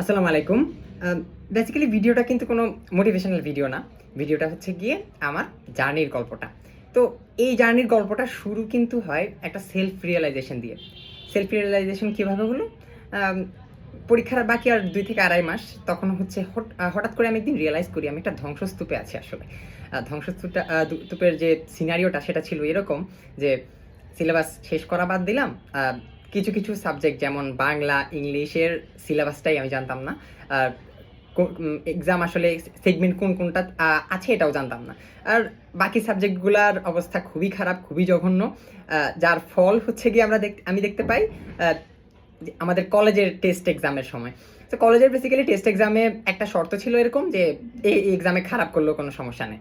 আসসালামু আলাইকুম। বেসিক্যালি ভিডিওটা কিন্তু কোনো মোটিভেশনাল ভিডিও না। ভিডিওটা হচ্ছে গিয়ে আমার জার্নির গল্পটা। তো এই জার্নির গল্পটা শুরু কিন্তু হয় একটা সেলফ রিয়েলাইজেশন দিয়ে। সেলফ রিয়েলাইজেশন কীভাবে হলো? পরীক্ষার বাকি আর দুই থেকে আড়াই মাস তখন হচ্ছে হঠাৎ করে আমি একদিন রিয়েলাইজ করি, আমি একটা ধ্বংসস্তূপে আছি আসলে। ধ্বংসস্তূপটা স্তূপের যে সিনারিওটা সেটা ছিল এরকম যে সিলেবাস শেষ করা বাদ দিলাম কিছু কিছু সাবজেক্ট যেমন বাংলা, ইংলিশের সিলেবাসটাই আমি জানতাম না। আর এক্সাম আসলে সেগমেন্ট কোন কোনটা আছে এটাও জানতাম না। আর বাকি সাবজেক্টগুলোর অবস্থা খুবই খারাপ, খুবই জঘন্য। যার ফল হচ্ছে গিয়ে আমরা দেখ আমি দেখতে পাই আমাদের কলেজের টেস্ট এক্সামের সময়। তো কলেজের বেসিক্যালি টেস্ট এক্সামে একটা শর্ত ছিল এরকম যে, এই এক্সামে খারাপ করলেও কোনো সমস্যা নেই।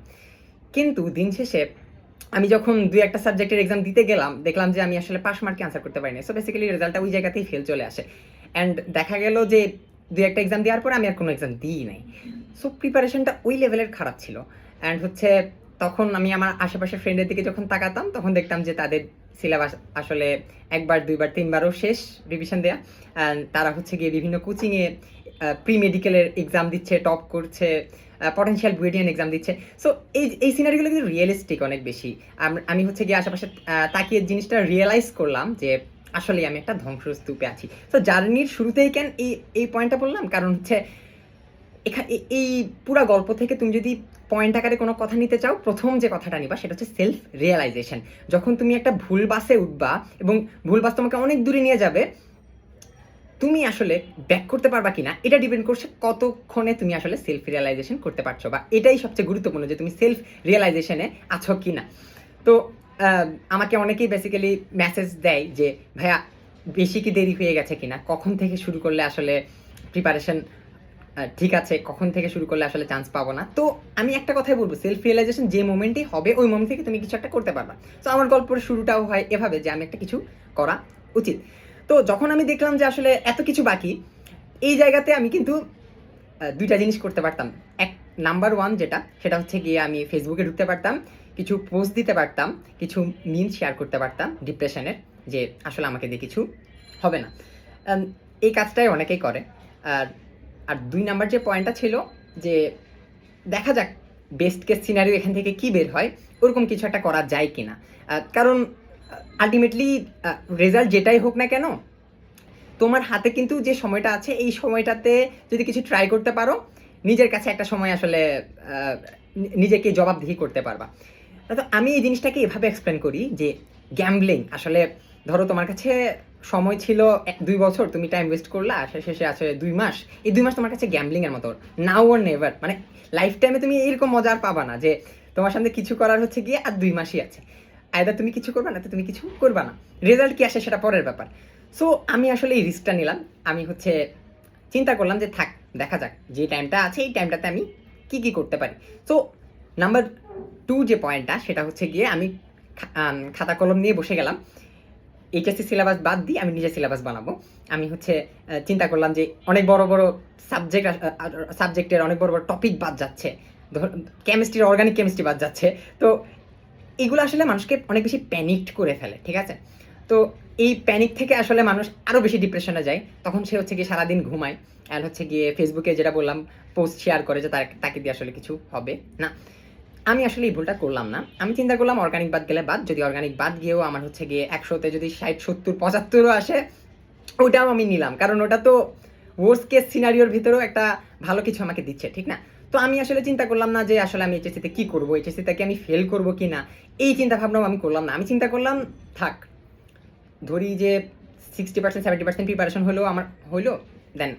কিন্তু দিন শেষে আমি যখন দুই একটা সাবজেক্টের এক্সাম দিতে গেলাম, দেখলাম যে আমি আসলে পাস মার্কে আনসার করতে পারিনি সো বেসিক্যালি রেজাল্টটা ওই জায়গাতেই ফেল চলে আসে। অ্যান্ড দেখা গেল যে দুই একটা এক্সাম দেওয়ার পর আমি আর কোনো এক্সাম দিই নাই। সো প্রিপারেশনটা ওই লেভেলের খারাপ ছিল। অ্যান্ড হচ্ছে তখন আমি আমার আশেপাশের ফ্রেন্ডের দিকে যখন তাকাতাম, তখন দেখতাম যে তাদের সিলেবাস আসলে একবার, দুইবার, তিনবারও শেষ রিভিশন দেয়া। তারা হচ্ছে গিয়ে বিভিন্ন কোচিংয়ে প্রি মেডিকেলের এক্সাম দিচ্ছে টপ করছে। পটেনশিয়াল বুয়েটিয়ান এক্সাম দিচ্ছে। সো এই এই সিনারিগুলো কিন্তু রিয়েলিস্টিক অনেক বেশি। আমি হচ্ছে গিয়ে আশেপাশে তাকিয়ে জিনিসটা রিয়েলাইজ করলাম যে আসলে আমি একটা ধ্বংসস্তূপে আছি। তো জার্নির শুরুতেই কেন এই এই পয়েন্টটা বললাম? কারণ হচ্ছে এখানে এই পুরা গল্প থেকে তুমি যদি পয়েন্ট আকারে কোনো কথা নিতে চাও, প্রথম যে কথাটা নিবা সেটা হচ্ছে সেলফ রিয়েলাইজেশন যখন তুমি একটা ভুল বাসে উঠবা এবং ভুল বাস তোমাকে অনেক দূরে নিয়ে যাবে তুমি আসলে ব্যাক করতে পারবা কিনা, এটা ডিপেন্ড করছে কতক্ষণে তুমি আসলে সেলফ রিয়েলাইজেশন করতে পারছ বা এটাই সবচেয়ে গুরুত্বপূর্ণ যে তুমি সেলফ রিয়েলাইজেশনে আছো কিনা। তো আমাকে অনেকেই বেসিক্যালি মেসেজ দেয় যে, ভাইয়া, বেশি কি দেরি হয়ে গেছে কিনা? কখন থেকে শুরু করলে আসলে প্রিপারেশন ঠিক আছে? কখন থেকে শুরু করলে আসলে চান্স পাবো না? তো, আমি একটা কথাই বলব সেলফ রিয়েলাইজেশন যে মোমেন্টেই হবে, ওই মোমেন্ট থেকে তুমি কিছু একটা করতে পারবা। তো, আমার গল্পের শুরুটাও হয় এভাবে যে, আমি একটা কিছু করা উচিত। তো যখন আমি দেখলাম যে আসলে এত কিছু বাকি এই জায়গাতে আমি কিন্তু দুইটা জিনিস করতে পারতাম। এক নাম্বার ওয়ান যেটা সেটা হচ্ছে গিয়ে আমি ফেসবুকে ঢুকতে পারতাম কিছু পোস্ট দিতে পারতাম কিছু মিম শেয়ার করতে পারতাম ডিপ্রেশনের যে আসলে আমাকে দিয়ে কিছু হবে না। এই কাজটাই অনেকেই করে। আর আর দুই নাম্বার যে পয়েন্টটা ছিল যে দেখা যাক বেস্ট কেস সিনারিও এখান থেকে কি বের হয় ওরকম কিছু একটা করা যায় কিনা। আহ, কারণ আলটিমেটলি রেজাল্ট যেটাই হোক না কেন, তোমার হাতে কিন্তু যে সময়টা আছে, এই সময়টাতে যদি কিছু ট্রাই করতে পারো, নিজের কাছে একটা সময় আসলে নিজেকে জবাবদিহি করতে পারবা। তো আমি এই জিনিসটাকে এভাবে এক্সপ্লেন করি যে গ্যাম্বলিং আসলে, ধরো তোমার কাছে সময় ছিল এক- দুই বছর, তুমি টাইম ওয়েস্ট করলা শেষে আছে দুই মাস, এই দুই মাস তোমার কাছে গ্যাম্বলিং এর মতো নাও ওর নেভার মানে লাইফ টাইমে তুমি এরকম মজা আর পাবা না যে তোমার সামনে কিছু করার হচ্ছে গিয়ে আর দুই মাসই আছে। আয়দা তুমি কিছু করবা না তো তুমি কিছু করবা না। রেজাল্ট কি আসে সেটা পরের ব্যাপার। সো আমি আসলে এই রিস্কটা নিলাম। আমি হচ্ছে চিন্তা করলাম যে থাক, দেখা যাক যে টাইমটা আছে, এই টাইমটাতে আমি কি কি করতে পারি। সো নাম্বার টু যে পয়েন্টটা সেটা হচ্ছে গিয়ে আমি খাতা কলম নিয়ে বসে গেলাম। এইচএসসি সিলেবাস বাদ দিয়ে আমি নিজের সিলেবাস বানাবো। আমি হচ্ছে চিন্তা করলাম যে অনেক বড় বড় সাবজেক্ট সাবজেক্টের অনেক বড় বড় টপিক বাদ যাচ্ছে। কেমিস্ট্রির অর্গানিক কেমিস্ট্রি বাদ যাচ্ছে। তো এগুলো আসলে মানুষকে অনেক বেশি প্যানিকড করে ফেলে, ঠিক আছে? তো এই প্যানিক থেকে আসলে মানুষ আরও বেশি ডিপ্রেশনে যায়। তখন সে হচ্ছে গিয়ে সারাদিন ঘুমায় আর হচ্ছে গিয়ে ফেসবুকে যেটা বললাম পোস্ট শেয়ার করে যে তার, তাকে দিয়ে আসলে কিছু হবে, না? আমি আসলে এই ভুলটা করলাম না। আমি চিন্তা করলাম অর্গানিক বাদ গেলে বাদ, যদি অর্গানিক বাদ গিয়েও আমার হচ্ছে গিয়ে একশোতে যদি ষাট, সত্তর, পঁচাত্তরও আসে, ওটাও আমি নিলাম। কারণ ওটা তো ওয়ার্স কেস সিনারিওর ভিতরেও একটা ভালো কিছু আমাকে দিচ্ছে, ঠিক না? তো আমি আসলে চিন্তা করলাম না যে আসলে আমি এইচএসসিতে কি করব? এইচএসসিতে কি আমি ফেল করব কি না এই চিন্তা ভাবনাও আমি করলাম না। আমি চিন্তা করলাম, থাক। ধরি যে sixty percent seventy percent preparation হলেও আমার হইল দেন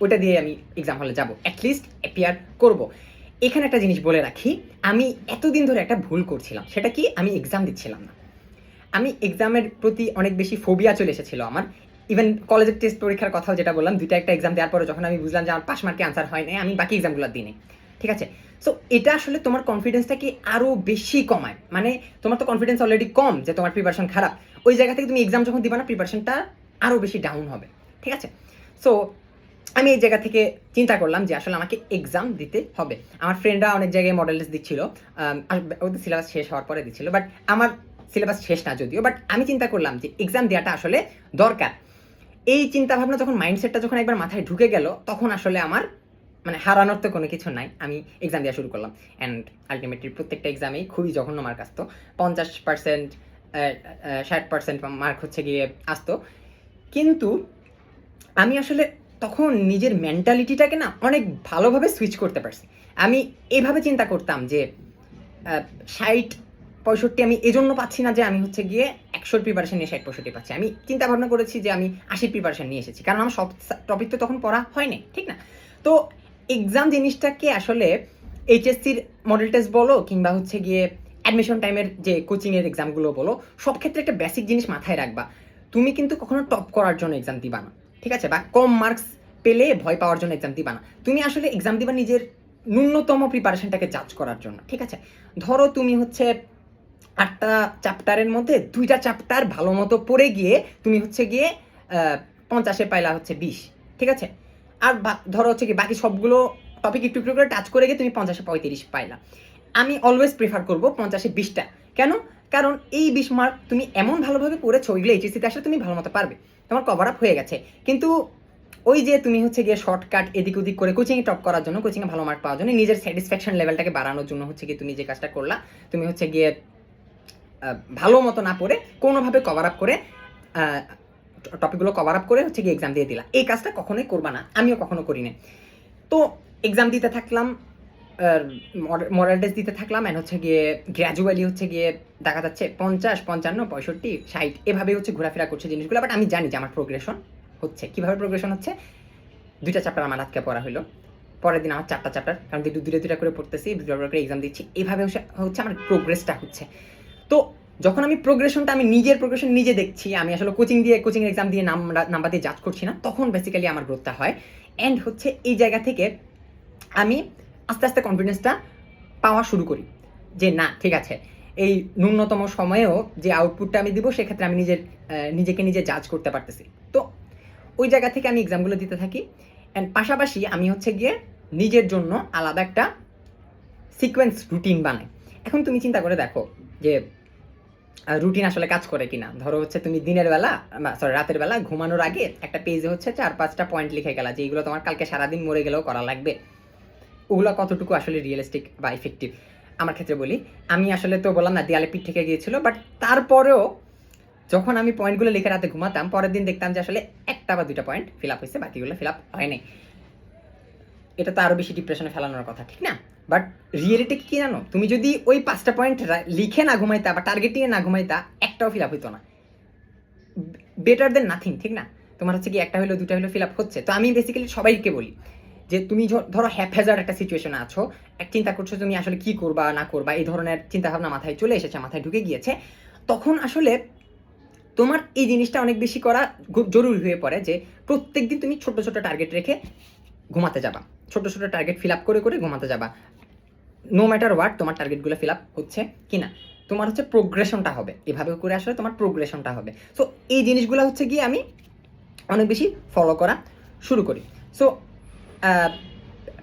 ওটা দিয়ে আমি এক্সাম হলে যাব। অ্যাটলিস্ট অ্যাপিয়ার করব। এখানে একটা জিনিস বলে রাখি, আমি এতদিন ধরে একটা ভুল করছিলাম। সেটা কি? আমি এক্সাম দিচ্ছিলাম না। আমি এক্সামের প্রতি অনেক বেশি ফোবিয়া চলে এসেছিল আমার। ইভেন কলেজের টেস্ট পরীক্ষার কথাও যেটা বললাম, দুইটা একটা এক্সাম দেওয়ার পরে যখন আমি বুঝলাম যে আমার পাস মার্কে আনসার হয় নাই, আমি বাকি এক্সামগুলো দিই। ঠিক আছে? সো এটা আসলে তোমার কনফিডেন্সটাকে আরও বেশি কমায়। মানে তোমার তো কনফিডেন্স অলরেডি কম যে তোমার প্রিপারেশন খারাপ। ওই জায়গা থেকে তুমি এক্সাম যখন দিবা না প্রিপারেশনটা আরও বেশি ডাউন হবে। ঠিক আছে? সো আমি এই জায়গা থেকে চিন্তা করলাম যে আসলে আমাকে এক্সাম দিতে হবে। আমার ফ্রেন্ডরা অনেক জায়গায় মডেল টেস্ট দিচ্ছিল। ওদের সিলেবাস শেষ হওয়ার পরে দিচ্ছিল। বাট আমার সিলেবাস শেষ না যদিও। বাট আমি চিন্তা করলাম যে এক্সাম দেওয়াটা আসলে দরকার। এই চিন্তা ভাবনা যখন মাইন্ডসেটটা যখন একবার মাথায় ঢুকে গেল, তখন আসলে আমার মানে হারানোর তো কোনো কিছু নাই। আমি এক্সাম দেওয়া শুরু করলাম। অ্যান্ড আলটিমেটলি প্রত্যেকটা এক্সামেই খুবই জঘন্য মার্ক আসতো। পঞ্চাশ পার্সেন্ট ষাট পার্সেন্ট মার্ক হচ্ছে গিয়ে আসতো। কিন্তু আমি আসলে তখন নিজের মেন্টালিটিটাকে না অনেক ভালোভাবে সুইচ করতে পারছি। আমি এভাবে চিন্তা করতাম যে ষাট পঁয়ষট্টি, আমি এজন্য পাচ্ছি না যে আমি হচ্ছে গিয়ে একশোর প্রিপারেশন নিয়ে ষাট পঁয়ষট্টি পাচ্ছি। আমি চিন্তা ভাবনা করেছি যে আমি আশির প্রিপারেশন নিয়ে এসেছি, কারণ আমার সব টপিক তো তখন পড়া হয়নি ঠিক না? তো এক্সাম জিনিসটাকে আসলে এইচএসসির মডেল টেস্ট বলো কিংবা হচ্ছে গিয়ে অ্যাডমিশন টাইমের যে কোচিংয়ের এক্সামগুলো বলো, সব ক্ষেত্রে একটা বেসিক জিনিস মাথায় রাখবা। তুমি কিন্তু কখনো টপ করার জন্য এক্সাম দিবা না, ঠিক আছে? বা কম মার্কস পেলে ভয় পাওয়ার জন্য এক্সাম দিবা না। তুমি আসলে এক্সাম দিবা নিজের ন্যূনতম প্রিপারেশনটাকে জাজ করার জন্য, ঠিক আছে? ধরো তুমি হচ্ছে আটটা চ্যাপ্টারের মধ্যে দুইটা চ্যাপ্টার ভালো মতো পড়ে গিয়ে তুমি হচ্ছে গিয়ে পঞ্চাশে পাইলা হচ্ছে বিশ, ঠিক আছে? আর ধরো হচ্ছে কি বাকি সবগুলো টপিক একটু একটু করে টাচ করে গিয়ে তুমি পঞ্চাশে পঁয়ত্রিশ পাইলা। আমি অলওয়েজ প্রিফার করব পঞ্চাশে বিশটা। কেন? কারণ এই বিশ মার্ক তুমি এমন ভালোভাবে পড়েছো, ওইগুলো এইচএসিতে আসলে তুমি ভালো মতো পারবে। তোমার কভার আপ হয়ে গেছে। কিন্তু ওই যে তুমি হচ্ছে গিয়ে শর্টকাট এদিক ওদিক করে কোচিংয়ে টপ করার জন্য কোচিংয়ে ভালো মার্ক পাওয়ার জন্য নিজের স্যাটিসফ্যাকশন লেভেলটাকে বাড়ানোর জন্য হচ্ছে গিয়ে তুমি যে কাজটা করলা, তুমি হচ্ছে গিয়ে ভালো মতো না পড়ে, কোনোভাবে কভার আপ করে টপিকগুলো কভার আপ করে হচ্ছে গিয়ে এক্সাম দিয়ে দিলাম এই কাজটা কখনোই করবা না, আমিও কখনো করি না তো এক্সাম দিতে থাকলাম মডেল টেস্ট দিতে থাকলাম অ্যান্ড হচ্ছে গিয়ে গ্র্যাজুয়ালি হচ্ছে গিয়ে দেখা যাচ্ছে পঞ্চাশ, পঞ্চান্ন, পঁয়ষট্টি, ষাট এভাবে হচ্ছে ঘোরাফেরা করছে জিনিসগুলো বাট আমি জানি যে আমার প্রোগ্রেশন হচ্ছে। কীভাবে প্রোগ্রেশন হচ্ছে? দুইটা চ্যাপ্টার আমার আজকে পড়া হলো পরের দিন আমার চারটা চ্যাপ্টার কারণ দুটো দুটো দুটা করে পড়তেছি দুটো করে এক্সাম দিচ্ছি। হচ্ছে হচ্ছে আমার প্রোগ্রেসটা হচ্ছে। তো যখন আমি প্রোগ্রেশনটা আমি নিজের প্রোগ্রেশন নিজে দেখছি, আমি আসলে কোচিং দিয়ে কোচিং এক্সাম দিয়ে নাম নাম্বার দিয়ে জাজ করছি না, তখন বেসিক্যালি আমার গ্রোথটা হয়। অ্যান্ড হচ্ছে এই জায়গা থেকে আমি আস্তে আস্তে কনফিডেন্সটা পাওয়া শুরু করি যে না, ঠিক আছে, এই ন্যূনতম সময়েও যে আউটপুটটা আমি দিব, সেক্ষেত্রে আমি নিজের নিজেকে নিজে জাজ করতে পারতেছি। তো ওই জায়গা থেকে আমি এক্সামগুলো দিতে থাকি। অ্যান্ড পাশাপাশি আমি হচ্ছে গিয়ে নিজের জন্য আলাদা একটা সিকোয়েন্স রুটিন বানাই। এখন তুমি চিন্তা করে দেখো যে রুটিন আসলে কাজ করে কিনা। ধরো হচ্ছে তুমি দিনের বেলা সরি রাতের বেলা ঘুমানোর আগে একটা পেজে হচ্ছে চার, পাঁচটা পয়েন্ট লিখে গেলা যেগুলো তোমার কালকে সারাদিন মরে গেলেও করা লাগবে। ওগুলো কতটুকু আসলে রিয়েলিস্টিক বা ইফেক্টিভ আমার ক্ষেত্রে বলি, আমি আসলে তো বললাম না, দেয়ালে পিঠ থেকে গিয়েছিল বাট তারপরেও যখন আমি পয়েন্টগুলো লিখে রাতে ঘুমাতাম, পরের দিন দেখতাম যে আসলে একটা বা দুইটা পয়েন্ট ফিল আপ হয়েছে বাকিগুলো ফিল আপ হয় নাই। এটা তো আরও বেশি ডিপ্রেশনে ফেলানোর কথা, ঠিক না? বাট রিয়েলিটি কি জানো? তুমি যদি ওই পাঁচটা পয়েন্ট লিখে না ঘুমাইতা বা টার্গেট নিয়ে না ঘুমাইতা একটাও ফিল আপ হইতো না। বেটার দেন নাথিং ঠিক না? তোমার হচ্ছে কি একটা হলো দুটা হলো ফিল আপ হচ্ছে। তো আমি বেসিক্যালি সবাইকে বলি যে তুমি ধরো হ্যাপহ্যাজার্ড একটা সিচুয়েশনে আছো, এক চিন্তা করছ তুমি আসলে কি করবা, না করবা, এই ধরনের চিন্তা ভাবনা মাথায় চলে এসেছে, মাথায় ঢুকে গিয়েছে। তখন আসলে তোমার এই জিনিসটা অনেক বেশি করা খুব জরুরি হয়ে পড়ে যে প্রত্যেকদিন তুমি ছোট ছোট টার্গেট রেখে ঘুমাতে যাবা। ছোট ছোট টার্গেট ফিল আপ করে করে ঘুমাতে যাবা। নো ম্যাটার হোয়াট তোমার টার্গেটগুলো ফিল আপ হচ্ছে কি না, তোমার হচ্ছে প্রোগ্রেশনটা হবে। এভাবে করে আসলে তোমার প্রোগ্রেশনটা হবে। সো এই জিনিসগুলো হচ্ছে গিয়ে আমি অনেক বেশি ফলো করা শুরু করি। সো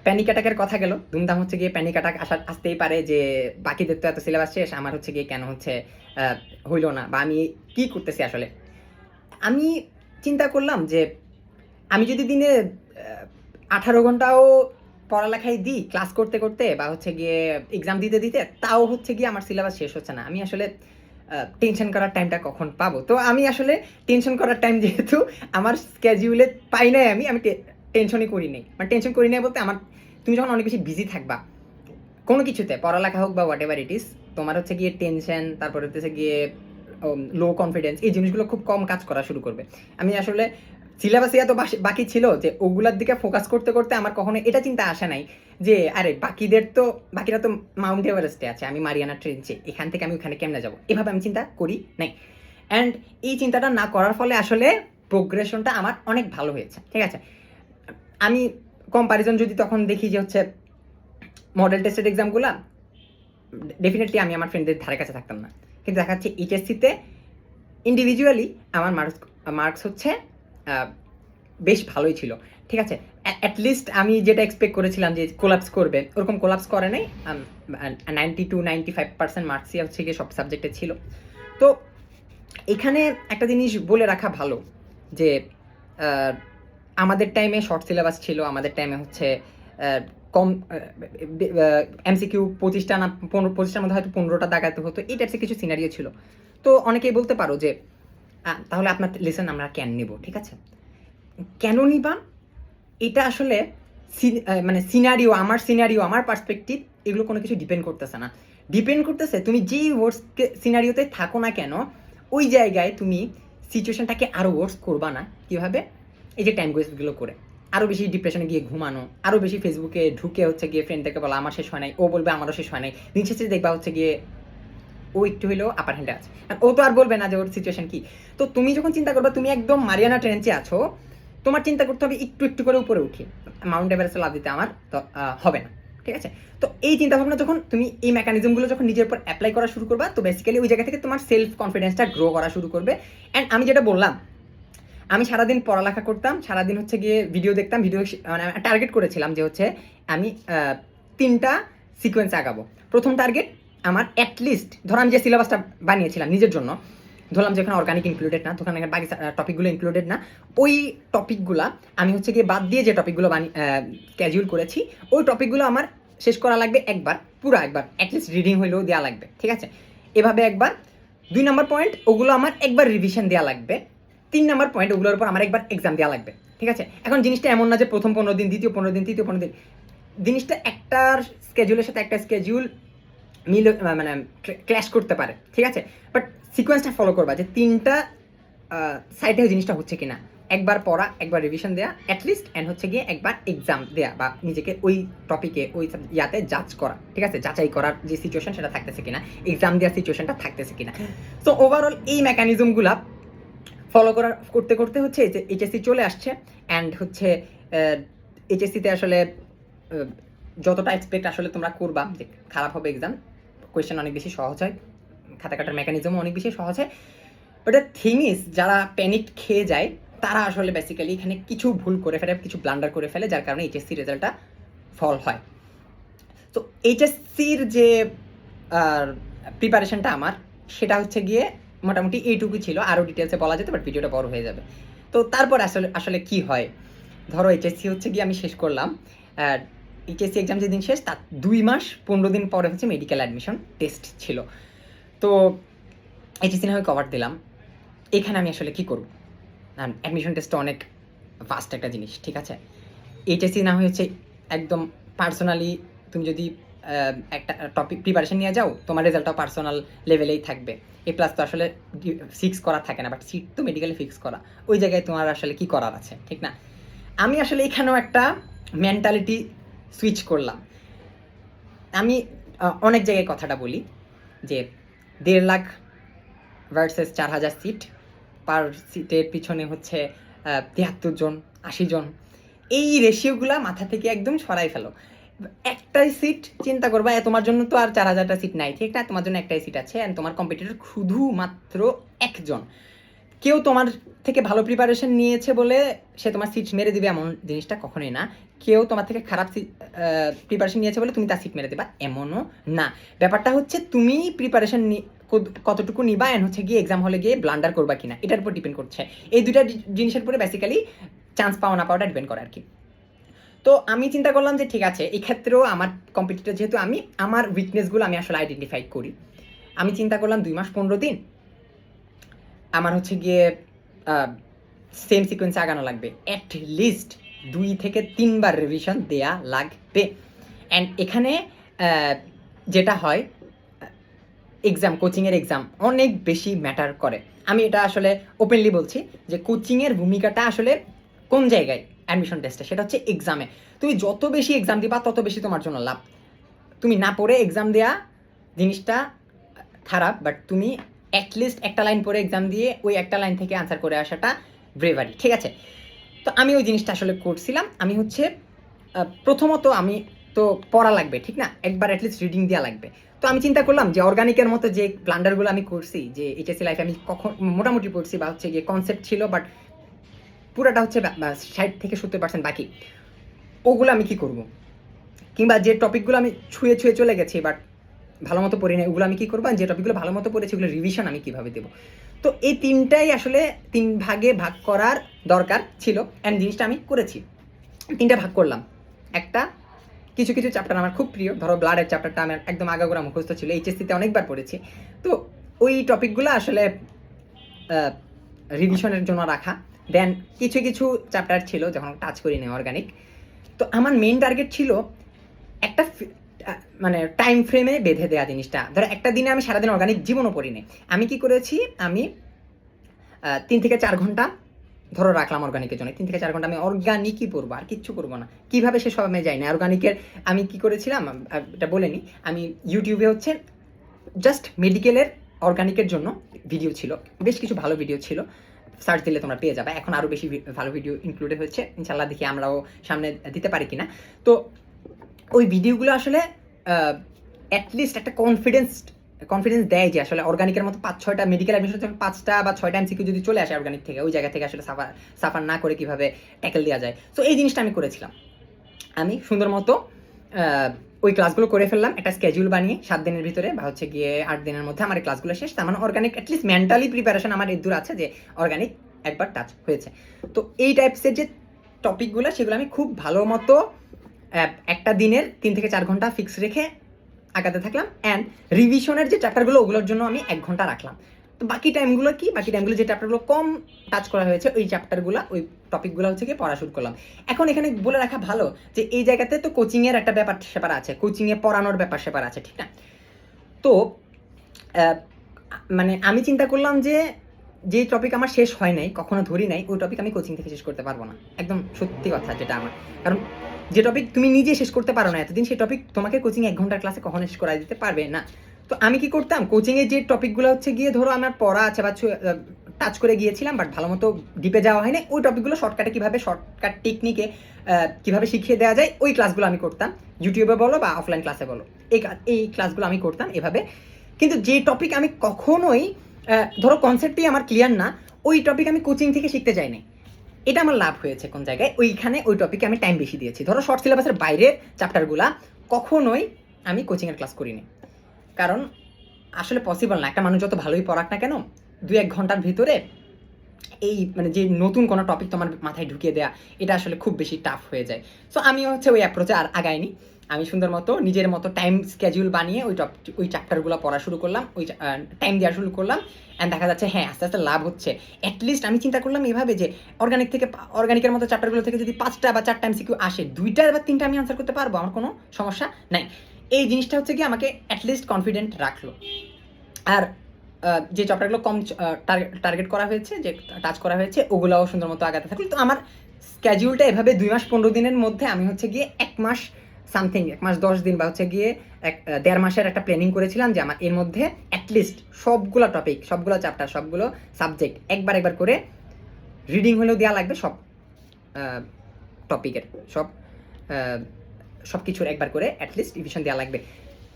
প্যানিক অ্যাটাকের কথা গেল। ধুমধাম হচ্ছে গিয়ে প্যানিক অ্যাটাক আসা, আসতেই পারে যে বাকিদের তো এত সিলেবাস শেষ, আমার হচ্ছে গিয়ে কেন হচ্ছে হইল না বা আমি কি করতেছি আসলে? আমি চিন্তা করলাম যে আমি যদি দিনে আঠারো ঘন্টাও পড়ালেখায় দিই ক্লাস করতে করতে বা হচ্ছে গিয়ে এক্সাম দিতে দিতে, তাও হচ্ছে গিয়ে আমার সিলেবাস শেষ হচ্ছে না। আমি আসলে টেনশন করার টাইমটা কখন পাবো? তো আমি আসলে টেনশন করার টাইম যেহেতু, আমার স্কেজিউলে পাই নাই আমি আমি টেনশনই করি নাই। মানে টেনশন করি নাই বলতে আমার, তুমি যখন অনেক বেশি বিজি থাকবা, কোনো কিছুতে, পড়ালেখা হোক বা হোয়াট এভার ইট ইস তোমার হচ্ছে গিয়ে টেনশন তারপর হচ্ছে গিয়ে লো কনফিডেন্স এই জিনিসগুলো খুব কম কাজ করা শুরু করবে। আমি আসলে সিলেবাসে এত বাকি ছিল যে ওগুলার দিকে ফোকাস করতে করতে আমার কখনো এটা চিন্তা আসে নাই যে, আরে, বাকিদের তো, বাকিরা তো মাউন্ট এভারেস্টে আছে, আমি মারিয়ানা ট্রেনচে এখান থেকে আমি ওখানে কেমনে যাব? এভাবে আমি চিন্তা করি নাই। অ্যান্ড এই চিন্তাটা না করার ফলে আসলে প্রোগ্রেশনটা আমার অনেক ভালো হয়েছে, ঠিক আছে? আমি কম্পারিজন যদি তখন দেখি যে হচ্ছে মডেল টেস্টেড এক্সামগুলো ডেফিনেটলি আমি আমার ফ্রেন্ডদের ধারে কাছে থাকতাম না। কিন্তু দেখা যাচ্ছে এইচএসসিতে ইন্ডিভিজুয়ালি আমার মার্কস মার্কস হচ্ছে বেশ ভালোই ছিল। ঠিক আছে? অ্যাটলিস্ট আমি যেটা এক্সপেক্ট করেছিলাম যে কোলাপস করবে, ওরকম কোলাপস করে নাই ninety two ninety five percent মার্কসই হচ্ছে গিয়ে সব সাবজেক্টে ছিল। তো এখানে একটা জিনিস বলে রাখা ভালো, যে আমাদের টাইমে শর্ট সিলেবাস ছিল, আমাদের টাইমে হচ্ছে কম এমসিকিউ পঁচিশটা না, পনেরো, পঁচিশটার মধ্যে হয়তো পনেরোটা দাগাতে হতো, এই টাইপসের কিছু সিনারিও ছিল। তো অনেকেই বলতে পারো যে তাহলে আপনার লেসন আমরা কেন নিব, ঠিক আছে? কেন নিবা? এটা আসলে মানে সিনারিও আমার সিনারিও আমার পার্সপেক্টিভ এগুলো কোনো কিছু ডিপেন্ড করতেছে না। ডিপেন্ড করতেছে, তুমি যেই ওয়ার্ডস সিনারিওতে থাকো না কেন, ওই জায়গায় তুমি সিচুয়েশনটাকে আরও ওয়ার্স করবা না। কীভাবে? এই যে টাইম ওয়েস্টগুলো করে। আরও বেশি ডিপ্রেশনে গিয়ে ঘুমানো আরও বেশি ফেসবুকে ঢুকে হচ্ছে গিয়ে ফ্রেন্ডদেরকে বলা, আমার শেষ হয় নাই। ও বলবে, আমারও শেষ হয় নাই। শেষে দেখবা হচ্ছে গিয়ে ও একটু হলেও আপার হ্যান্ডে আছে। ও তো আর বলবে না যে ওর সিচুয়েশন কি। তো তুমি যখন চিন্তা করবা, তুমি একদম মারিয়ানা ট্রেঞ্চে আছো, তোমার চিন্তা করতে হবে একটু একটু করে উপরে উঠি। মাউন্ট এভারেস্টে লাভ দিতে আমার হবে না। ঠিক আছে? তো এই চিন্তা ভাবনা যখন তুমি এই মেকানিজমগুলো যখন নিজের উপর অ্যাপ্লাই করা শুরু করবা, তো বেসিক্যালি ওই জায়গা থেকে তোমার সেলফ কনফিডেন্সটা গ্রো করা শুরু করবে। অ্যান্ড আমি যেটা বললাম, আমি সারাদিন পড়ালেখা করতাম, সারাদিন হচ্ছে গিয়ে ভিডিও দেখতাম ভিডিও মানে টার্গেট করেছিলাম যে হচ্ছে আমি তিনটা সিকোয়েন্স আগাবো। প্রথম টার্গেট আমার অ্যাটলিস্ট ধর আমি যে সিলেবাসটা বানিয়েছিলাম নিজের জন্য, ধরলাম যে যেখানে অর্গানিক ইনক্লুডেড না তখন বাকি টপিকগুলো ইনক্লুডেড না, ওই টপিকগুলো আমি হচ্ছে গিয়ে বাদ দিয়ে যে টপিকগুলো বানি ক্যাজুয়াল করেছি, ওই টপিকগুলো আমার শেষ করা লাগবে একবার, পুরো একবার অ্যাটলিস্ট রিডিং হইলেও দেওয়া লাগবে, ঠিক আছে? এভাবে একবার, দুই নম্বর পয়েন্ট ওগুলো আমার একবার রিভিশন দেওয়া লাগবে, তিন নম্বর পয়েন্ট ওগুলোর উপর আমার একবার এক্সাম দেওয়া লাগবে, ঠিক আছে? এখন জিনিসটা এমন না যে প্রথম পনেরো দিন, দ্বিতীয় পনেরো দিন, তৃতীয় পনেরো দিন, জিনিসটা একটার স্কেজুলের সাথে একটা স্কেজুল মিল মানে ক্ল্যাশ করতে পারে, ঠিক আছে? বাট সিকোয়েন্সটা ফলো করবা যে তিনটা সাইডে জিনিসটা হচ্ছে কিনা। একবার পড়া, একবার রিভিশন দেওয়া অ্যাটলিস্ট অ্যান্ড হচ্ছে গিয়ে একবার এক্সাম দেওয়া বা নিজেকে ওই টপিকে ওই ইয়াতে জাজ করা, ঠিক আছে? যাচাই করার যে সিচুয়েশন সেটা থাকতেছে কিনা এক্সাম দেওয়ার সিচুয়েশনটা থাকতেছে কিনা। তো ওভারঅল এই মেকানিজমগুলা ফলো করার, করতে করতে হচ্ছে যে এইচএসসি চলে আসছে অ্যান্ড হচ্ছে এইচএসসিতে আসলে যতটা এক্সপেক্ট আসলে তোমরা করবা যে খারাপ হবে এক্সাম কোয়েশ্চেন অনেক বেশি সহজ হয়। খাতা কাটার মেকানিজমও অনেক বেশি সহজ হয়। বাট দ্য থিং ইজ যারা প্যানিক খেয়ে যায়, তারা আসলে বেসিক্যালি এখানে কিছু ভুল করে ফেলে, কিছু ব্লান্ডার করে ফেলে, যার কারণে এইচএসসি রেজাল্টটা ফল হয়। তো এইচএসসির যে প্রিপারেশনটা আমার, সেটা হচ্ছে গিয়ে মোটামুটি এইটুকু ছিল। আরও ডিটেলসে বলা যেত বাট ভিডিওটা বড় হয়ে যাবে। তো তারপর আসলে আসলে কি হয়? ধরো এইচএসসি হচ্ছে গিয়ে আমি শেষ করলাম। এইচএসসি এক্সাম যেদিন শেষ, তার দুই মাস পনেরো দিন পরে হচ্ছে মেডিকেল অ্যাডমিশন টেস্ট ছিল। তো এইচএসসি না হয়ে কভার দিলাম। এখানে আমি আসলে কী করব? অ্যাডমিশন টেস্টটা অনেক ফাস্ট একটা জিনিস, ঠিক আছে? এইচএসসি না হয়ে হচ্ছে একদম পার্সোনালি তুমি যদি একটা টপিক প্রিপারেশন নিয়ে যাও, তোমার রেজাল্টটাও পার্সোনাল লেভেলেই থাকবে। এ প্লাস তো আসলে ফিক্স করা থাকে না বাট সিট তো মেডিকেলে ফিক্স করা। ওই জায়গায় তোমার আসলে কি করার আছে, ঠিক না? আমি আসলে এখানেও একটা মেন্টালিটি সুইচ করলাম। আমি অনেক জায়গায় কথাটা বলি যে দেড় লাখ ভার্সেস চার হাজার সিট পার সিটের পিছনে হচ্ছে তিয়াত্তর জন, আশি জন। এই রেশিওগুলা মাথা থেকে একদম সরাই ফেলো। একটাই সিট চিন্তা করবা তোমার জন্য তো আর চার হাজারটা সিট নাই, ঠিক না? তোমার জন্য একটাই সিট আছে and তোমার কম্পিটিটর শুধুমাত্র একজন। কেউ তোমার থেকে ভালো প্রিপারেশন নিয়েছে বলে সে তোমার সিট মেরে দিবে এমন জিনিসটা কখনোই না। কেউ তোমার থেকে খারাপ প্রিপারেশন নিয়েছে বলে তুমি তার সিট মেরে দেবা, এমনও না। ব্যাপারটা হচ্ছে তুমি প্রিপারেশন কতটুকু নিবা এন্ড হচ্ছে গিয়ে এক্সাম হলে গিয়ে ব্লান্ডার করবা কিনা, এটার উপর ডিপেন্ড করছে। এই দুইটা জিনিসের উপরে বেসিক্যালি চান্স পাওয়া না পাওয়াটা ডিপেন্ড করে আর কি। তো আমি চিন্তা করলাম যে ঠিক আছে এই ক্ষেত্রেও আমার কম্পিটিটর যেহেতু আমি, আমার উইকনেসগুলো আমি আসলে আইডেন্টিফাই করি। আমি চিন্তা করলাম দুই মাস পনেরো দিন, আমার হচ্ছে গিয়ে সেম সিকোয়েন্সে আগানো লাগবে। অ্যাট লিস্ট দুই থেকে তিনবার রিভিশন দেয়া লাগবে। অ্যান্ড এখানে যেটা হয় এক্সাম কোচিংয়ের এক্সাম অনেক বেশি ম্যাটার করে। আমি এটা আসলে ওপেনলি বলছি যে কোচিংয়ের ভূমিকাটা আসলে কোন জায়গায় অ্যাডমিশন টেস্টে সেটা হচ্ছে এক্সামে তুমি যত বেশি এক্সাম দিবা, তত বেশি তোমার জন্য লাভ। তুমি না পড়ে এক্সাম দেয়া জিনিসটা খারাপ বাট তুমি অ্যাটলিস্ট একটা লাইন পড়ে এক্সাম দিয়ে ওই একটা লাইন থেকে আনসার করে আসাটা ব্রেভারি ঠিক আছে? তো আমি ওই জিনিসটা আসলে করছিলাম। আমি হচ্ছে প্রথমত আমি তো পড়া লাগবে, ঠিক না? একবার অ্যাটলিস্ট রিডিং দেওয়া লাগবে। তো আমি চিন্তা করলাম যে অর্গানিকের মতো যে ব্লান্ডারগুলো আমি করছি, যে এইচএসসি লাইফে আমি কখন, মোটামুটি পড়ছি বা হচ্ছে গিয়ে কনসেপ্ট ছিল বাট পুরোটা হচ্ছে ষাট থেকে সত্তর পার্সেন্ট বাকি। ওগুলো আমি কি করব? কিংবা যে টপিকগুলো আমি ছুঁয়ে ছুঁয়ে চলে গেছি বাট ভালো মতো পড়ি না ওগুলো আমি কি করব? যে টপিকগুলো ভালো মতো পড়েছি ওগুলো রিভিশন আমি কীভাবে দেবো? তো এই তিনটাই আসলে তিন ভাগে ভাগ করার দরকার ছিল অ্যান্ড জিনিসটা আমি করেছি। তিনটা ভাগ করলাম। একটা, কিছু কিছু চ্যাপ্টার আমার খুব প্রিয়, ধরো ব্লাডের চ্যাপ্টারটা আমার একদম আগাগোড়া মুখস্থ ছিল এইচএসসিতে অনেকবার পড়েছি। তো ওই টপিকগুলো আসলে রিভিশনের জন্য রাখা। দেন কিছু কিছু চ্যাপ্টার ছিল যখন টাচ করি করিনি অর্গানিক তো আমার মেন টার্গেট ছিল একটা মানে টাইম ফ্রেমে বেঁধে দেওয়া জিনিসটা। ধরো একটা দিনে আমি সারাদিন অর্গানিক জীবনও পড়িনি আমি কি করেছি? আমি তিন থেকে চার ঘণ্টা ধরো রাখলাম অর্গানিকের জন্য। তিন থেকে চার ঘণ্টা আমি অর্গানিকই পড়ব আর কিচ্ছু করব না। কীভাবে সে সব আমি যাই না। অর্গানিকের আমি কি করেছিলাম? এটা বলে নিই আমি ইউটিউবে হচ্ছে জাস্ট মেডিকেলের অর্গানিকের জন্য ভিডিও ছিল। বেশ কিছু ভালো ভিডিও ছিল। সার্চ দিলে তোমরা পেয়ে যাবে। এখন আরও বেশি ভালো ভিডিও ইনক্লুডেড হচ্ছে। ইনশাল্লাহ দেখি আমরাও সামনে দিতে পারি কিনা। তো ওই ভিডিওগুলো আসলে অ্যাটলিস্ট একটা কনফিডেন্স কনফিডেন্স দেয় যে আসলে অর্গানিকের মতো পাঁচ ছয়টা মেডিকেল অ্যাডমিশন পাঁচটা বা ছয়টা এমসিকিউ যদি চলে আসে অর্গানিক থেকে, ওই জায়গা থেকে আসলে সাফার সাফার না করে কীভাবে ট্যাকেল দেওয়া যায়। তো এই জিনিসটা আমি করেছিলাম। আমি সুন্দর মতো ওই ক্লাসগুলো করে ফেললাম, একটা স্কেডিউল বানিয়ে সাত দিনের ভিতরে বা হচ্ছে গিয়ে আট দিনের মধ্যে আমার ক্লাসগুলো শেষ। তার মানে অর্গানিক অ্যাটলিস্ট মেন্টালি প্রিপারেশন আমার এর দূর আছে যে অর্গানিক একবার টাচ হয়েছে। তো এই টাইপসের যে টপিকগুলো সেগুলো আমি খুব ভালো মতো একটা দিনের তিন থেকে চার ঘণ্টা ফিক্স রেখে আগাতে থাকলাম অ্যান্ড রিভিশনের যে চ্যাপ্টারগুলো ওগুলোর জন্য আমি এক ঘণ্টা রাখলাম। তো বাকি টাইমগুলো কি? বাকি টাইমগুলো যে চ্যাপ্টারগুলো কম টাচ করা হয়েছে, ওই চ্যাপ্টারগুলো ওই টপিকগুলো হচ্ছে গিয়ে পড়া শুরু করলাম। এখন এখানে বলে রাখা ভালো যে এই জায়গাতে তো কোচিংয়ের একটা ব্যাপার স্যাপার আছে কোচিংয়ে পড়ানোর ব্যাপার স্যাপার আছে, ঠিক না? তো মানে আমি চিন্তা করলাম যে যে টপিক আমার শেষ হয় নাই, কখনো ধরি নাই, ওই টপিক আমি কোচিং থেকে শেষ করতে পারব না। একদম সত্যি কথা যেটা আমার। কারণ যে টপিক তুমি নিজে শেষ করতে পারো না এতদিন সেই টপিক তোমাকে কোচিং এক ঘণ্টার ক্লাসে কখনো শেষ করা দিতে পারবে না। তো আমি কি করতাম? কোচিংয়ে যে টপিকগুলো হচ্ছে গিয়ে ধরো আমার পড়া আছে বা টাচ করে গিয়েছিলাম বাট ভালো মতো ডিপে যাওয়া হয়নি। ওই টপিকগুলো শর্টকাটে কীভাবে শর্টকাট টেকনিকে কীভাবে শিখিয়ে দেওয়া যায়, ওই ক্লাসগুলো আমি করতাম। ইউটিউবে বলো বা অফলাইন ক্লাসে বলো। এই এই ক্লাসগুলো আমি করতাম এভাবে। কিন্তু যে টপিক আমি কখনোই ধরো কনসেপ্টই আমার ক্লিয়ার না, ওই টপিক আমি কোচিং থেকে শিখতে যাইনি। এটা আমার লাভ হয়েছে কোন জায়গায়? ওইখানে ওই টপিকে আমি টাইম বেশি দিয়েছি। ধরো শর্ট সিলেবাসের বাইরের চ্যাপ্টারগুলা কখনোই আমি কোচিংয়ের ক্লাস করিনি। কারণ আসলে পসিবল না। একটা মানুষ যত ভালোই পড়াক না কেন দু এক ঘণ্টার ভিতরে এই মানে যে নতুন কোনো টপিক তোমার মাথায় ঢুকিয়ে দেয়া, এটা আসলে খুব বেশি টাফ হয়ে যায়। সো আমি হচ্ছে ওই অ্যাপ্রোচে আর আগাইনি। আমি সুন্দর মতো নিজের মতো টাইম স্কেডিউল বানিয়ে ওই ওই চ্যাপ্টারগুলো পড়া শুরু করলাম, ওই টাইম দেওয়া শুরু করলাম অ্যান্ড দেখা যাচ্ছে হ্যাঁ আস্তে আস্তে লাভ হচ্ছে। অ্যাটলিস্ট আমি চিন্তা করলাম এভাবে যে অর্গানিক থেকে অর্গানিকের মতো চ্যাপ্টারগুলো থেকে যদি পাঁচটা বা চারটা এমসিকিউ আসে, দুইটা বা তিনটা আমি আনসার করতে পারব? আমার কোনো সমস্যা নাই। এই জিনিসটা হচ্ছে কি, আমাকে অ্যাটলিস্ট কনফিডেন্ট রাখল। আর যে চ্যাপ্টারগুলো কম টার্গেট করা হয়েছে, যে টাচ করা হয়েছে, ওগুলোও সুন্দর মতো আগাতে থাকল। তো আমার স্ক্যাডিউলটা এভাবে দুই মাস পনেরো দিনের মধ্যে আমি হচ্ছে গিয়ে এক মাস সামথিং, এক মাস, দশ দিন বা হচ্ছে গিয়ে এক দেড় মাসের একটা প্ল্যানিং করেছিলাম যে আমার এর মধ্যে অ্যাটলিস্ট সবগুলো টপিক সবগুলো চ্যাপ্টার সবগুলো সাবজেক্ট একবার একবার করে রিডিং হলেও দেওয়া লাগবে সব টপিকের সব সব কিছুর একবার করে অ্যাটলিস্ট রিভিশন দেওয়া লাগবে।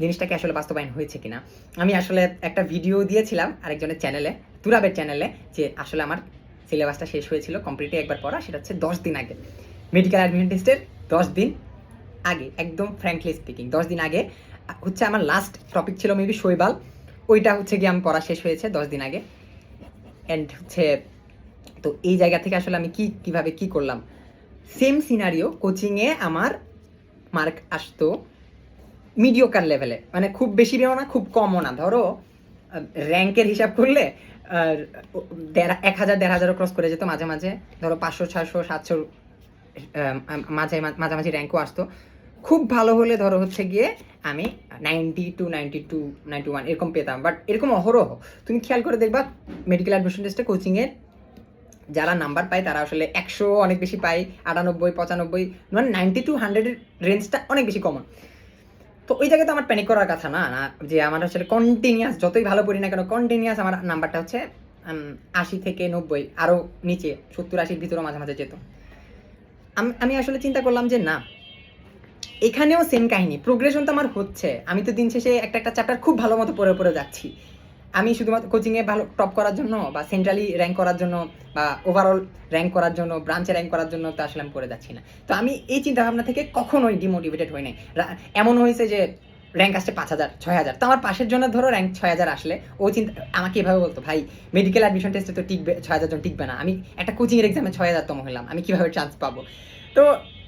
জিনিসটাকে আসলে বাস্তবায়ন হয়েছে কিনা? আমি আসলে একটা ভিডিও দিয়েছিলাম আরেকজনের চ্যানেলে তুরাবের চ্যানেলে যে আসলে আমার সিলেবাসটা শেষ হয়েছিল কমপ্লিটলি একবার পড়া, সেটা হচ্ছে দশ দিন আগে। মেডিকেল অ্যাডমিনিস্ট্রের দশ দিন আগে, একদম ফ্র্যাঙ্কলি স্পিকিং দশ দিন আগে, হচ্ছে আমার লাস্ট টপিক ছিল মেবি শৈবাল, ওইটা হচ্ছে গিয়ে আমি পড়া শেষ হয়েছে দশ দিন আগে। অ্যান্ড হচ্ছে, তো এই জায়গা থেকে আসলে আমি কি, কীভাবে কি করলাম? সেম সিনারিও কোচিংয়ে আমার মার্ক আসতো মিডিওকার লেভেলে মানে খুব বেশি বেশিও না, খুব কমও না। ধরো র্যাঙ্কের হিসাব করলে এক হাজার, দেড় হাজারও ক্রস করে যেত মাঝে মাঝে। ধরো পাঁচশো, ছয়শো, সাতশো মাঝে মাঝামাঝি র্যাঙ্কও আসতো। খুব ভালো হলে ধরো হচ্ছে গিয়ে আমি ninety two ninety two ninety one এরকম পেতাম। বাট এরকম অহরহ, তুমি খেয়াল করে দেখবা মেডিকেল অ্যাডমিশন টেস্টে কোচিংয়ের যারা নাম্বার পায়, তারা আসলে একশো অনেক বেশি পায়, আটানব্বই, পঁচানব্বই মানে নাইনটি টু হান্ড্রেডের রেঞ্জটা অনেক বেশি কমন তো ওই জায়গায় তো আমার প্যানিক করার কথা না না, যে আমার আসলে কন্টিনিউয়াস যতই ভালো পড়ি না কেন কন্টিনিউয়াস আমার নাম্বারটা হচ্ছে আশি থেকে নব্বই আরও নিচে, সত্তর, আশির ভিতরে মাঝে মাঝে যেত। আমি- আমি আসলে চিন্তা করলাম যে না এখানেও সেম কাহিনী। প্রোগ্রেশন তো আমার হচ্ছে। আমি তো দিন শেষে একটা একটা চ্যাপ্টার খুব ভালো মতো পড়ে পড়ে যাচ্ছি। আমি শুধুমাত্র কোচিংয়ে ভালো টপ করার জন্য বা সেন্ট্রালি র্যাঙ্ক করার জন্য বা ওভারঅল র্যাঙ্ক করার জন্য ব্রাঞ্চে র্যাঙ্ক করার জন্য তো আসলে আমি করে যাচ্ছি না। তো আমি এই চিন্তা ভাবনা থেকে কখনোই ডিমোটিভেটেড হই নাই। এমন হয়েছে যে র্যাঙ্ক আসছে পাঁচ হাজার, ছয় হাজার। তো আমার পাশের জন্য ধরো র্যাঙ্ক ছয় হাজার আসলে, ও চিন্তা, আমাকে এভাবে বলতো, ভাই মেডিকেল অ্যাডমিশন টেস্টে তো টিকবে, ছয় হাজার জন টিকবে না। আমি একটা কোচিংয়ের এক্সামে ছয় হাজার তম হলাম আমি কীভাবে চান্স পাবো? তো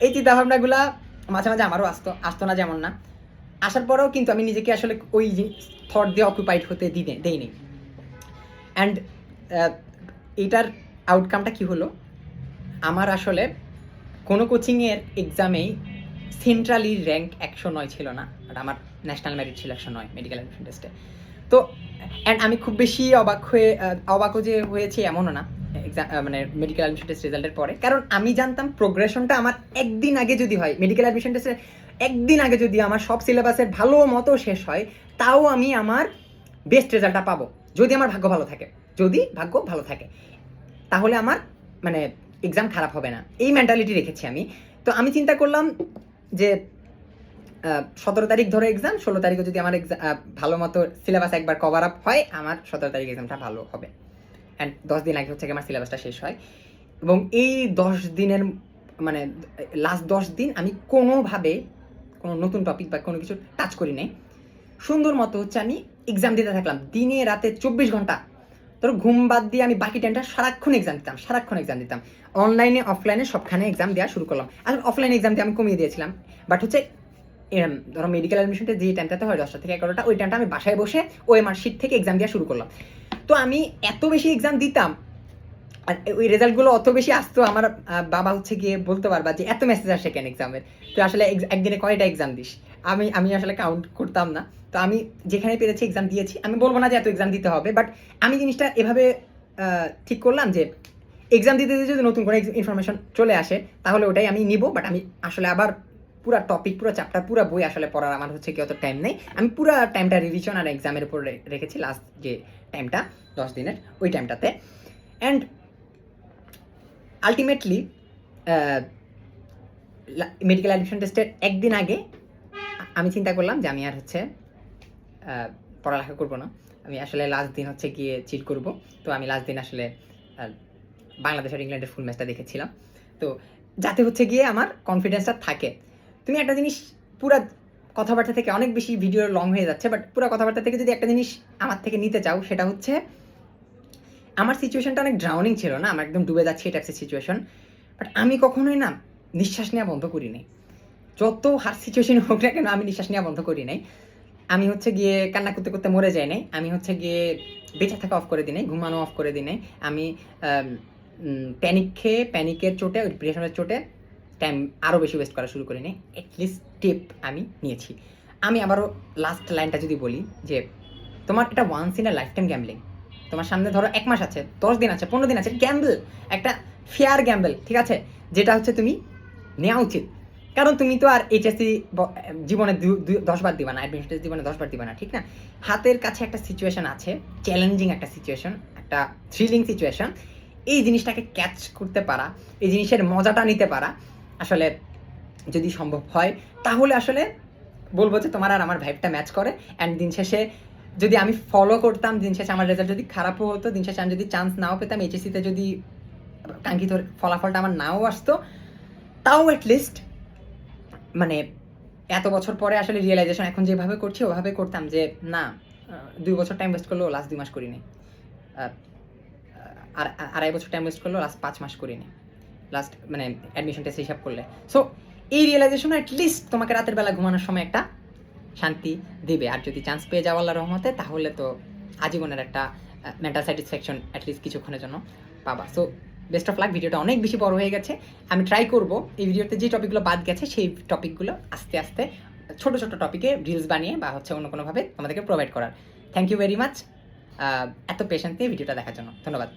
এই চিন্তাভাবনাগুলো মাঝে মাঝে আমারও আসতো আসতো না যেমন না। আসার পরেও কিন্তু আমি নিজেকে আসলে ওই থট দিয়ে অকুপাইড হতে দিনে, দেইনি। অ্যান্ড এটার আউটকামটা কি হলো? আমার আসলে কোনো কোচিংয়ের এক্সামেই সেন্ট্রালি র্যাঙ্ক একশো নয় ছিল না, আর আমার ন্যাশনাল মেরিট ছিল একশো নয় মেডিকেল অ্যাডমিশন টেস্টে তো অ্যান্ড আমি খুব বেশি অবাক হয়ে অবাকও যে হয়েছে এমনও না। মানে মেডিকেল অ্যাডমিশন টেস্ট রেজাল্টের পরে। কারণ আমি জানতাম প্রোগ্রেশনটা আমার একদিন আগে যদি হয়। মেডিকেল অ্যাডমিশন টেস্টের একদিন আগে যদি আমার সব সিলেবাসের ভালো মতো শেষ হয়, তাও আমি আমার বেস্ট রেজাল্টটা পাবো, যদি আমার ভাগ্য ভালো থাকে। যদি ভাগ্য ভালো থাকে। তাহলে আমার মানে এক্সাম খারাপ হবে না। এই মেন্টালিটি রেখেছি আমি। তো আমি চিন্তা করলাম যে সতেরো তারিখ ধরে এক্সাম ষোলো তারিখে যদি আমার ভালো মতো সিলেবাস একবার কভার আপ হয়, আমার সতেরো তারিখ এক্সামটা ভালো হবে। অ্যান্ড দশ দিন আগে হচ্ছে আমার সিলেবাসটা শেষ হয়। এবং এই দশ দিনের মানে লাস্ট দশ দিন আমি কোনোভাবে কোনো নতুন টপিক বা কোনো কিছু টাচ করি নাই। সুন্দর মতো হচ্ছে আমি এক্সাম দিতে থাকলাম। দিনে রাতে চব্বিশ ঘণ্টা। তোর ঘুম বাদ দিয়ে আমি বাকি টাইমটা সারাক্ষণ এক্সাম দিতাম, সারাক্ষণ এক্সাম দিতাম। অনলাইনে অফলাইনে সবখানে এক্সাম দেওয়া শুরু করলাম। আসলে অফলাইনে এক্সাম দিয়ে আমি কমিয়ে দিয়েছিলাম। বাট হচ্ছে ধরো মেডিকেল অ্যাডমিশনটা যে টাইমটাতে হয়, দশটা থেকে এগারোটা, ওই টাইমটা আমি বাসায় বসে ওই আমার শিট থেকে এক্সাম দেওয়া শুরু করলাম। তো আমি এত বেশি এক্সাম দিতাম, আর ওই রেজাল্টগুলো অত বেশি আসতো, আমার বাবা হচ্ছে গিয়ে বলতে পারবা যে এত মেসেজ আসে কেন এক্সামের তো আসলে একদিনে কয়টা এক্সাম দিস? আমি আমি আসলে কাউন্ট করতাম না। তো আমি যেখানে পেরেছি এক্সাম দিয়েছি। আমি বলব না যে এত এক্সাম দিতে হবে বাট আমি জিনিসটা এভাবে ঠিক করলাম যে এক্সাম দিতে দিতে যদি নতুন কোনো ইনফরমেশন চলে আসে, তাহলে ওটাই আমি নিব বাট আমি আসলে আবার পুরো টপিক পুরো চ্যাপ্টার পুরো বই আসলে পড়ার আমার হচ্ছে কি অত টাইম নেই। আমি পুরো টাইমটা রিভিশন আর এক্সামের উপর রেখেছি লাস্ট যে টাইমটা দশ দিনের ওই টাইমটাতে অ্যান্ড আলটিমেটলি মেডিকেল অ্যাডমিশন টেস্টের একদিন আগে, আমি চিন্তা করলাম যে আমি আর হচ্ছে পড়ালেখা করব না। আমি আসলে লাস্ট দিন হচ্ছে গিয়ে চিট করব। তো আমি লাস্ট দিন আসলে বাংলাদেশ আর ইংল্যান্ডের ফুল ম্যাচটা দেখেছিলাম। তো যাতে হচ্ছে গিয়ে আমার কনফিডেন্সটা থাকে। তুমি একটা জিনিস পুরা কথাবার্তা থেকে অনেক বেশি ভিডিও লং হয়ে যাচ্ছে বাট পুরো কথাবার্তা থেকে যদি একটা জিনিস আমার থেকে নিতে চাও, সেটা হচ্ছে আমার সিচুয়েশনটা অনেক ড্রাউনিং ছিল না আমার একদম ডুবে যাচ্ছে এটা একটা সিচুয়েশন বাট আমি কখনোই না নিঃশ্বাস নেওয়া বন্ধ করি নাই। যত হার সিচুয়েশন হোক না কেন, আমি নিঃশ্বাস নেওয়া বন্ধ করি নাই। আমি হচ্ছে গিয়ে কান্না করতে করতে মরে যাই নাই, আমি হচ্ছে গিয়ে বেঁচে থাকা অফ করে দিই নাই, ঘুমানো অফ করে দিই নাই। আমি প্যানিক খেয়ে প্যানিকের চোটে ডিপ্রেশনের চোটে টাইম আরও বেশি ওয়েস্ট করা শুরু করি নাই। অ্যাটলিস্ট স্টেপ আমি নিয়েছি। আমি আবারও লাস্ট লাইনটা যদি বলি যে, তোমার এটা once in a lifetime gambling তোমার সামনে ধরো এক মাস আছে, দশ দিন আছে, পনেরো দিন আছে গ্যাম্বল একটা ফেয়ার গ্যাম্বল ঠিক আছে? যেটা হচ্ছে তুমি নেওয়া উচিত। কারণ তুমি তো আর এইচএসসি জীবনে দশবার দিবা না অ্যাডমিশন টেস্ট জীবনে দশবার দিবা না, ঠিক না? হাতের কাছে একটা সিচুয়েশন আছে চ্যালেঞ্জিং একটা সিচুয়েশন একটা থ্রিলিং সিচুয়েশন এই জিনিসটাকে ক্যাচ করতে পারা, এই জিনিসের মজাটা নিতে পারা আসলে যদি সম্ভব হয়, তাহলে আসলে বলব যে তোমার আর আমার ভাইবটা ম্যাচ করে অ্যান্ড দিন শেষে যদি আমি ফলো করতাম, দিন শেষে আমার রেজাল্ট যদি খারাপও হতো, দিন শেষে আমি যদি চান্স নাও পেতাম এইচএসিতে যদি কাঙ্ক্ষিত ফলাফলটা আমার নাও আসতো, তাও অ্যাটলিস্ট মানে এত বছর পরে আসলে রিয়েলাইজেশন এখন যেভাবে করছি, ওভাবে করতাম যে না দুই বছর টাইম ওয়েস্ট করল লাস্ট দুই মাস করিনি। আর আড়াই বছর টাইম ওয়েস্ট করল লাস্ট পাঁচ মাস করিনি। লাস্ট মানে অ্যাডমিশন টেস্ট হিসাব করলে। সো এই রিয়েলাইজেশন অ্যাটলিস্ট তোমাকে রাতের বেলা ঘুমানোর সময় একটা শান্তি দিবে। আর যদি চান্স পেয়ে যাও আল্লাহর রহমতে, তাহলে তো আজীবনের একটা মেন্টাল স্যাটিসফ্যাকশন অ্যাটলিস্ট কিছুক্ষণের জন্য পাবা। সো বেস্ট অফ লাক ভিডিওটা অনেক বেশি বড় হয়ে গেছে। আমি ট্রাই করব। এই ভিডিওতে যে টপিকগুলো বাদ গেছে, সেই টপিকগুলো আস্তে আস্তে ছোট ছোট টপিকে রিলস বানিয়ে বা হচ্ছে অন্য কোনোভাবে তোমাদেরকে প্রোভাইড করার। থ্যাংক ইউ ভেরি মাচ এত পেশেন্ট ভিডিওটা দেখার জন্য। ধন্যবাদ।